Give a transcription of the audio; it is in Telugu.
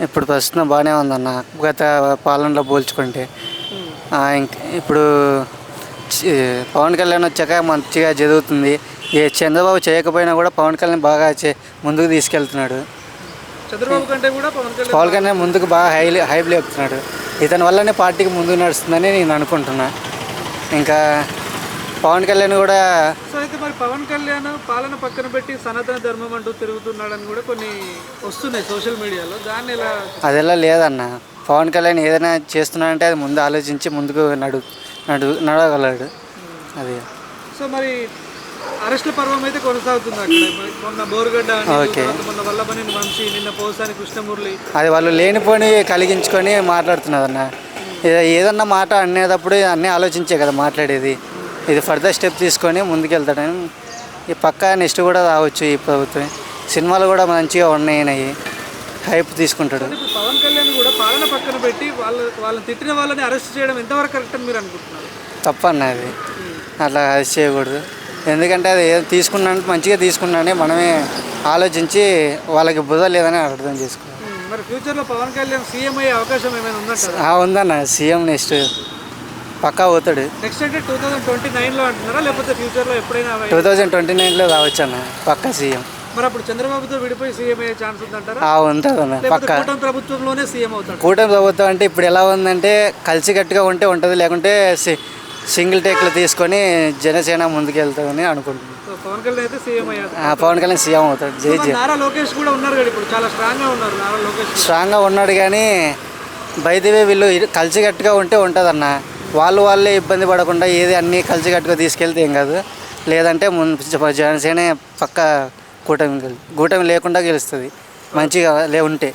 ఇప్పుడు ప్రస్తుతం బాగానే ఉందన్న. గత పాలనలో పోల్చుకుంటే. ఇప్పుడు పవన్ కళ్యాణ్ వచ్చాక మంచిగా జరుగుతుంది. ఏ చంద్రబాబు చేయకపోయినా కూడా పవన్ కళ్యాణ్ బాగా చే- ముందుకు తీసుకెళ్తున్నాడు. చంద్రబాబు కంటే కూడా పవన్ కళ్యాణ్ పవన్ కళ్యాణ్ ముందుకు బాగా హై హైప్ లేపుతున్నాడు ఇతని వల్లనే పార్టీకి ముందుకు నడుస్తుందని నేను అనుకుంటున్నా. ఇంకా పవన్ కళ్యాణ్ కూడా సో అయితే మరి పవన్ కళ్యాణ్ పాలన పక్కన పెట్టి సనాతన ధర్మం అంటూ తిరుగుతున్నాడని కూడా కొన్ని వస్తున్నాయి సోషల్ మీడియాలో. దాన్ని ఎలా అదెలా లేదన్న. పవన్ కళ్యాణ్ ఏదైనా చేస్తున్నాడంటే అది ముందు ఆలోచించి ముందుకు నడు నడు నడవగలడు. అది. సో మరి అరెస్ట్ల పర్వం అయితే కొనసాగుతుంది అక్కడ. మొన్న బోరుగడ్డ ఓకే. మొన్న వల్లభనేని వంశీ నిన్న పోసాని కృష్ణమురళి అది వాళ్ళు లేనిపోని కలిగించుకొని మాట్లాడుతున్నారు అన్న. ఏదన్నా మాట అనేటప్పుడు అన్నీ ఆలోచించే కదా మాట్లాడేది. ఇది ఫర్దర్ స్టెప్ తీసుకొని ముందుకెళ్తాడని ఈ పక్క నెక్స్ట్ కూడా రావచ్చు ఈ ప్రభుత్వం సినిమాలు కూడా మంచిగా ఉన్నాయి హైప్ తీసుకుంటాడు. పవన్ కళ్యాణ్ కూడా పాలన పక్కన పెట్టి వాళ్ళ వాళ్ళని తిట్టిన వాళ్ళని అరెస్ట్ చేయడం ఎంతవరకు కరెక్ట్ అని మీరు అనుకుంటున్నారు? తప్పన్న అది. అట్లా అది చేయకూడదు. ఎందుకంటే అది ఏదో తీసుకున్నాను మంచిగా తీసుకున్నానే మనమే ఆలోచించి వాళ్ళకి బుధ లేదని అర్థం చేసుకోవాలి. ఉమ్, మరి ఫ్యూచర్లో పవన్ కళ్యాణ్ సీఎం అయ్యే అవకాశం ఏమైనా ఆ, ఉందన్న సీఎం నెక్స్ట్ పక్కా పోతాడు. నెక్స్ట్ అంటే టూ థౌసండ్ ట్వంటీ నైన్లో అంటున్నారా? లేకపోతే ఫ్యూచర్లో ఎప్పుడైనా టూ థౌజండ్ ట్వంటీ నైన్లో రావచ్చు అన్న పక్కా సీఎం. మరి అప్పుడు చంద్రబాబుతో విడిపోయి సీఎం అయ్యే ఛాన్స్ ఉందంటారా? ఆ, ఉంటుంది అన్న పక్కా. కూటమి ప్రభుత్వంలోనే సీఎం అవుతాడు. కూటమి ప్రభుత్వం అంటే ఇప్పుడు ఎలా ఉందంటే కలిసికట్టుగా ఉంటే ఉంటుంది లేకుంటే సి- సింగిల్ టేక్లు తీసుకొని జనసేన ముందుకు అనుకుంటున్నాను సో పవన్ కళ్యాణ్ అయితే సీఎం అయ్యారు ఆ, పవన్ కళ్యాణ్ సీఎం అవుతాడు. జై జై. నారా లోకేష్ కూడా ఉన్నారు కదా ఇప్పుడు? చాలా స్ట్రాంగ్గా ఉన్నారు నారా లోకేష్. స్ట్రాంగ్గా ఉన్నాడు కానీ బయటవే వీళ్ళు ఇరు- కలిసికట్టుగా ఉంటే ఉంటుందన్న. వాళ్ళు వాళ్ళే ఇబ్బంది పడకుండా ఏది అన్నీ కలిసికట్టుగా తీసుకెళ్తే ఏం కాదు. లేదంటే ముందు జనసేన పక్క కూటమి కూటమి లేకుండా గెలుస్తుంది. మంచిగా లే ఉంటే.